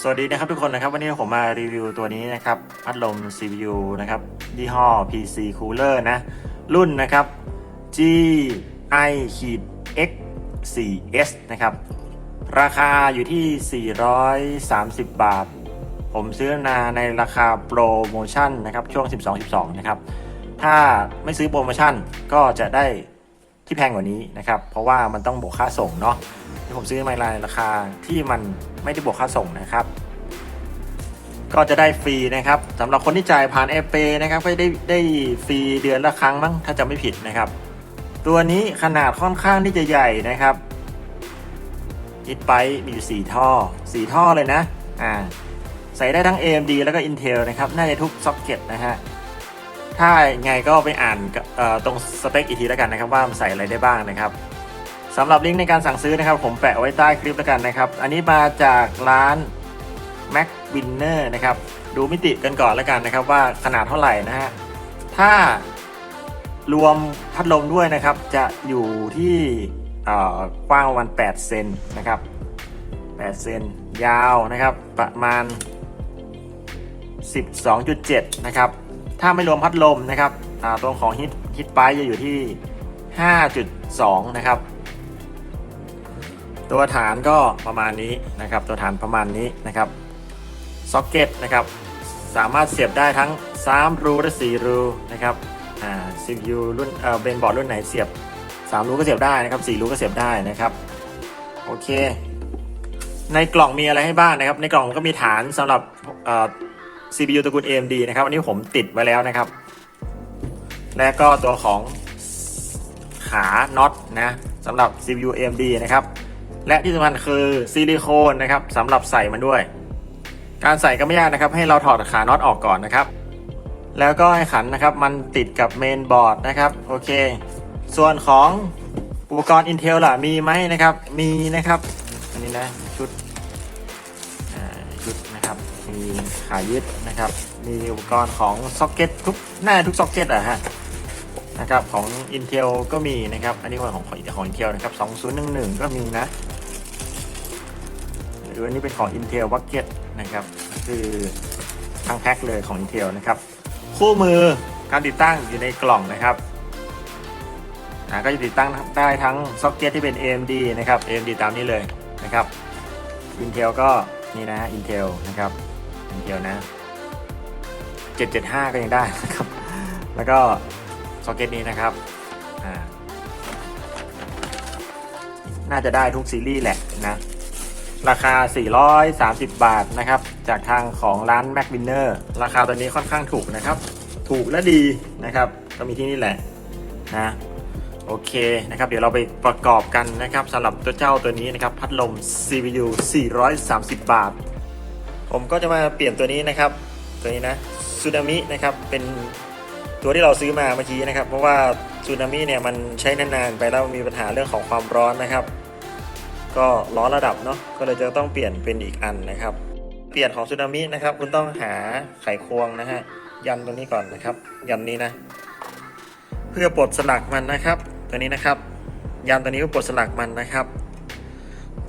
สวัสดีนะครับทุกคนนะครับ วันนี้ผมมารีวิวตัวนี้นะครับพัดลม CPU นะครับยี่ห้อ PC Cooler นะ รุ่นนะครับ GI X 4S นะครับ ราคาอยู่ที่ 430 บาท ผมซื้อมาในราคาโปรโมชั่นนะครับช่วง 12-12 นะครับ ถ้าไม่ซื้อโปรโมชั่นก็จะได้ที่แพงกว่านี้นะครับ เพราะว่ามันต้องบวกค่าส่งเนาะ ที่ผมซื้อมาในราคาที่มันไม่ได้บวกค่าส่งนะครับ ก็จะได้ฟรีนะครับสำหรับคนที่จ่ายผ่านแอปเปนะครับก็ได้ได้ฟรีเดือนละครั้งมั้งถ้าจะไม่ผิดนะครับ ตัวนี้ขนาดค่อนข้างที่จะใหญ่นะครับอิดไปมีอยู่ 4 ท่อ 4 ท่อเลยนะอ่าใส่ได้ทั้ง AMD แล้วก็ Intel นะครับ น่าจะทุกซ็อกเก็ตนะฮะ ถ้าไงก็ไปอ่านตรงสเปคอีกทีแล้วกันนะครับ ว่ามันใส่อะไรได้บ้างนะครับ สำหรับลิงก์ในการสั่งซื้อนะครับ ผมแปะไว้ใต้คลิปแล้วกันนะครับ อันนี้มาจากร้าน Mac Winner นะครับ ดูมิติกันก่อนแล้วกันนะครับว่าขนาดเท่าไหร่นะฮะ ถ้ารวมพัดลมด้วยนะครับ จะอยู่ที่เอ่อกว้างประมาณ 8 เซนนะครับ 8 เซนยาวนะครับ ประมาณ 12.7 นะครับ ถ้าไม่รวมพัดลมนะครับตรงของฮิตฮิตไปจะอยู่ที่ 5.2 นะครับ ตัวฐานก็ประมาณนี้นะครับ ตัวฐานประมาณนี้นะครับซ็อกเก็ตนะครับสามารถเสียบได้ทั้ง 3 รูและ 4 รูนะครับอ่า CPU รุ่นเอ่อเบนบอร์ดรุ่นไหนเสียบ 3 รูก็เสียบได้นะครับ 4 รูก็เสียบได้นะครับโอเค ในกล่องมีอะไรให้บ้างนะครับ ในกล่องก็มีฐานสำหรับเอ่อ CPU ตระกูล AMD นะครับอันนี้ผมติดไว้แล้วนะครับ และก็ตัวของขาน็อตนะสำหรับ CPU AMD นะครับ และที่สำคัญคือซิลิโคนนะครับสำหรับใส่มันด้วย การใส่ก็ไม่ยากนะครับ ให้เราถอดขาน็อตออกก่อนนะครับ แล้วก็ให้ขันนะครับมันติดกับเมนบอร์ดนะครับโอเค ส่วนของอุปกรณ์ Intel ล่ะมีไหมนะครับมีนะครับอันนี้นะชุดชุดนะครับมีขายึดนะครับ มีอุปกรณ์ของซ็อกเก็ตทุกหน้าทุกซ็อกเก็ตอะฮะนะครับของ Intel ก็มีนะครับ อันนี้ของของของ Intel นะครับ 2011 ก็มีนะ หรืออันนี้เป็นของ Intel Bucket นะครับคือทั้งแพ็คเลยของ Intel นะครับ คู่มือการติดตั้งอยู่ในกล่องนะครับอ่าก็จะติดตั้งได้ทั้งซ็อกเก็ตที่เป็น AMD นะครับ AMD ตามนี้เลยนะครับ Intel ก็นี่นะ Intel นะครับ Intel นะ 775 ก็ยังได้นะครับ แล้วก็ซ็อกเก็ตนี้นะครับอ่าน่าจะได้ทุกซีรีส์แหละนะ ราคา 430 บาทนะครับ จากทางของร้าน Mac Winner ราคาตัวนี้ค่อนข้างถูกนะครับ ถูกและดีนะครับ ก็มีที่นี่แหละนะโอเคนะครับ เดี๋ยวเราไปประกอบกันนะครับสำหรับตัวเจ้าตัวนี้นะครับ พัดลม CPU 430 บาท ผมก็จะมาเปลี่ยนตัวนี้นะครับ ตัวนี้นะซูนามินะครับ เป็นตัวที่เราซื้อมาเมื่อกี้นะครับ เพราะว่าซูนามิเนี่ยมันใช้นานๆไปแล้วมีปัญหาเรื่องของความร้อนนะครับ ก็ล้อระดับเนาะก็เลยจะต้องเปลี่ยนเป็นอีกอันนะครับ เปลี่ยนของซูนามินะครับ คุณต้องหาไขควงนะฮะยันตรงนี้ก่อนนะครับ ยันนี้นะ เพื่อปลดสลักมันนะครับ ตัวนี้นะครับ ยันตัวนี้เพื่อปลดสลักมันนะครับ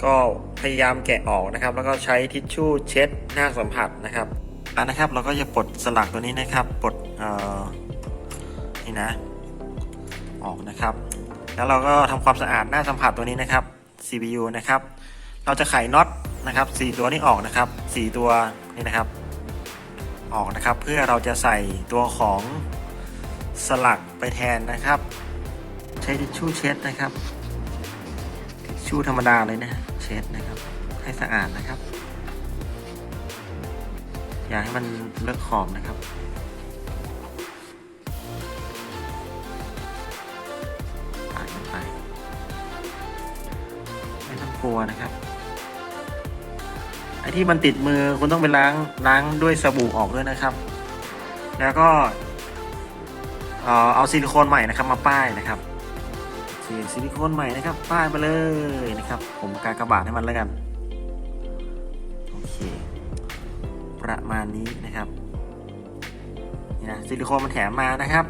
ก็พยายามแกะออกนะครับ แล้วก็ใช้ทิชชู่เช็ดหน้าสัมผัสนะครับอะนะครับเราก็จะปลดสลักตัวนี้นะครับปลดเออนี่นะออกนะครับ แล้วเราก็ทำความสะอาดหน้าสัมผัสตัวนี้นะครับ CPU นะครับ เราจะไขน็อตนะครับ4ตัวนี้ออกนะครับ 4 ตัวนี่นะครับ ออกนะครับ เพื่อเราจะใส่ตัวของสลักไปแทนนะครับ ใช้ทิชชู่เช็ดนะครับทิชชู่ธรรมดาเลยนะเช็ดนะครับ ให้สะอาดนะครับ อย่าให้มันเลอะขอบนะครับ กลัวนะครับไอ้ที่มันติดมือคุณต้องไปล้างล้างด้วยสบู่ออกด้วยนะครับ แล้วก็เอาซิลิโคนใหม่นะครับมาป้ายนะครับซิลิโคนใหม่นะครับ ป้ายไปเลยนะครับ ผมกากระบาดให้มันแล้วกันโอเคประมาณนี้นะครับนี่นะซิลิโคนมันแถมมานะครับ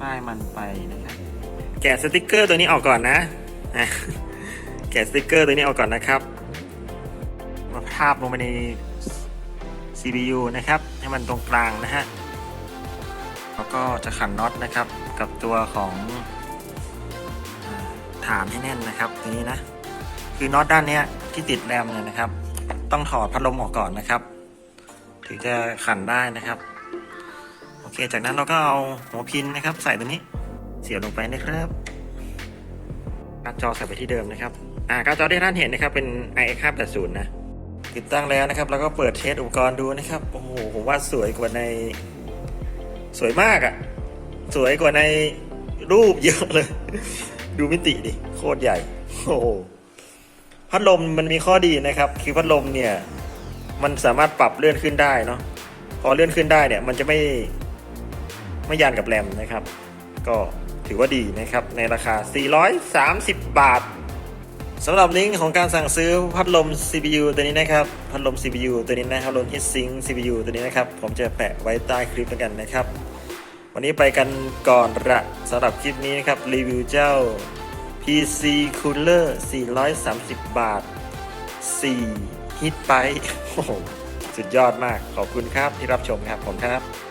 ป้ายมันไปนะครับ แกะสติกเกอร์ตัวนี้ออกก่อนนะ แกะสติกเกอร์ตัวนี้ออกก่อนนะครับทาบลงไปใน CPU นะครับ ให้มันตรงกลางนะฮะ แล้วก็จะขันน็อตนะครับ กับตัวของฐานให้แน่นนะครับนี้นะ คือน็อตด้านนี้ที่ติดแรมเนี่ยนะครับ ต้องถอดพัดลมออกก่อนนะครับ ถึงจะขันได้นะครับโอเค จากนั้นเราก็เอาหัวพินนะครับ ใส่ตรงนี้เสียบลงไปนะครับ การ์ดจอใส่ไปที่เดิมนะครับอ่าการ์ดจอที่ท่านเห็นนะครับเป็น iX 580นะติดตั้งแล้วนะครับแล้วก็เปิดเทสอุปกรณ์ดูนะครับโอ้โหผมว่าสวยกว่าใน สวยมากอะ่ะสวยกว่าในรูปเยอะเลย ดูมิติดิโคตรใหญ่โอ้โหพัดลมมันมีข้อดีนะครับ คือพัดลมเนี่ย มันสามารถปรับเลื่อนขึ้นได้เนาะพอเลื่อนขึ้นได้เนี่ย มันจะไม่ไม่ยันกับแรมนะครับ ก็ ถือว่าดีนะครับ ในราคา 430 บาทสำหรับลิงก์ของการสั่งซื้อพัดลม CPU ตัวนี้นะครับ พัดลม CPU ตัวนี้นะครับลม Heatsink CPU ตัวนี้นะครับ ผมจะแปะไว้ใต้คลิปแล้วกันนะครับ วันนี้ไปกันก่อนละสำหรับคลิปนี้นะครับ รีวิวเจ้า PC Cooler 430 บาท4ฮิตไปโอ้โห สุดยอดมาก ขอบคุณครับที่รับชมครับผมครับ